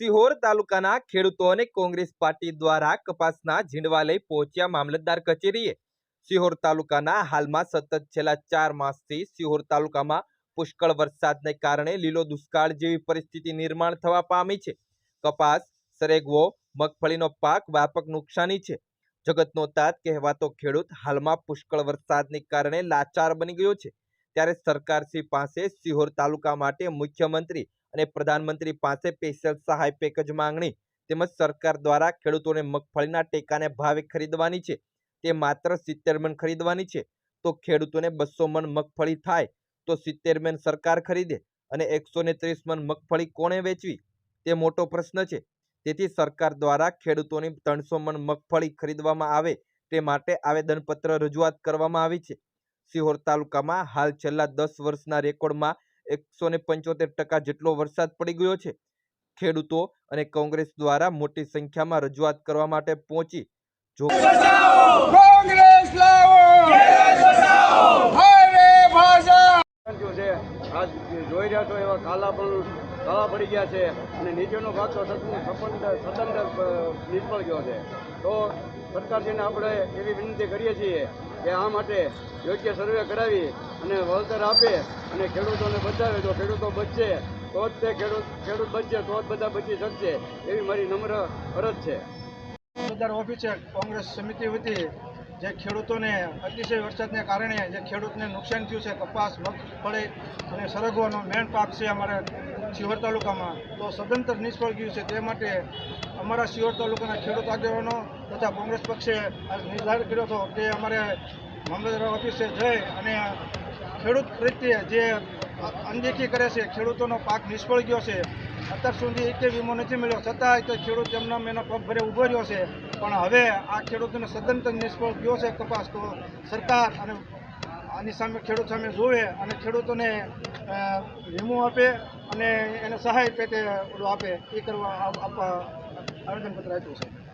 સિહોર તાલુકાના ખેડૂતોને કોંગ્રેસ પાર્ટી દ્વારા કપાસના ઝીંડવા લઈ પહોંચ્યા મામલતદાર કચેરીએ. સિહોર તાલુકાના હાલમાં સતત છેલ્લા ચાર માસથી સિહોર તાલુકામાં પુષ્કળ વરસાદને કારણે લીલો દુષ્કાળ જેવી પરિસ્થિતિ નિર્માણ થવા પામી છે. કપાસ, સરેગવો, મગફળીનો પાક વ્યાપક નુકસાની છે. જગતનો તાત કહેવાતો ખેડૂત હાલમાં પુષ્કળ વરસાદને કારણે લાચાર બની ગયો છે. ત્યારે સરકારશ્રી પાસે સિહોર તાલુકા માટે મુખ્યમંત્રી અને પ્રધાનમંત્રી પાસે સ્પેશિયલ સહાય પેકેજ માંગણી તેમજ સરકાર દ્વારા ખેડૂતોને મગફળીના ટેકાને ભાવે ખરીદવાની છે. તે માત્ર સિત્તેર મન ખરીદવાની છે. તો ખેડૂતોને બસો મન મગફળી થાય તો સિત્તેર મન સરકાર ખરીદે અને એકસો ને ત્રીસ મન મગફળી કોણે વેચવી? તે મોટો પ્રશ્ન છે. તેથી સરકાર દ્વારા ખેડૂતોની ત્રણસો મણ મગફળી ખરીદવામાં આવે તે માટે આવેદનપત્ર રજૂઆત કરવામાં આવી છે. સિહોર તાલુકામાં હાલ છેલ્લા દસ વર્ષના રેકોર્ડમાં એકસો ને પંચોતેર ટકા જેટલો વરસાદ પડી ગયો છે. ખેડૂતો અને કોંગ્રેસ દ્વારા મોટી સંખ્યામાં રજૂઆત કરવા માટે પહોંચી. જો કોંગ્રેસ લાવો! હારે ભાજપ જો છે આજ જોઈ રહ્યા છો એવા કાલા પણ કાળા પડી ગયા છે અને નીચેનો ભાગ તો સપંદ- નિષ્ફળ ગયો છે. તો સરકારશ્રીને આપણે એવી વિનંતી કરીએ છીએ કે આ માટે યોગ્ય સર્વે કરાવી અને વળતર આપે અને ખેડૂતોને બચાવે તો ખેડૂતો બચશે તો જ તે ખેડૂત ખેડૂત બચશે તો જ બધા બચી શકશે એવી મારી નમ્ર ફરજ છે. ઓફિસે કોંગ્રેસ સમિતિ વતી જે ખેડૂતોને અતિશય વરસાદને કારણે જે ખેડૂતને નુકસાન થયું છે, કપાસ મગફળી અને સરગવાનો મેન પાક છે અમારા શિહોર તાલુકામાં. તો સદંતર નિષ્ફળ ગયું છે. તે માટે અમારા શિહોર તાલુકાના ખેડૂત આગેવાનો તથા કોંગ્રેસ પક્ષે નિર્ધાર કર્યો હતો કે અમારે મામલતદાર ઓફિસે જઈ અને ખેડૂત પ્રત્યે જે અનદેખી કરે છે, ખેડૂતોનો પાક નિષ્ફળ ગયો છે અત્યાર સુધી એક વીમો નથી મળ્યો. છતાંય તો ખેડૂત એમના મેં પગ ભરે ઊભો રહ્યો છે. પણ હવે આ ખેડૂતોને સદંતર નિષ્ફળ ગયો છે કપાસ. તો સરકાર અને આની સામે ખેડૂત સામે જોવે અને ખેડૂતોને વીમો આપે અને એને સહાય પેટે આપે. એ કરવા આપવા આવેદનપત્ર આપ્યું છે.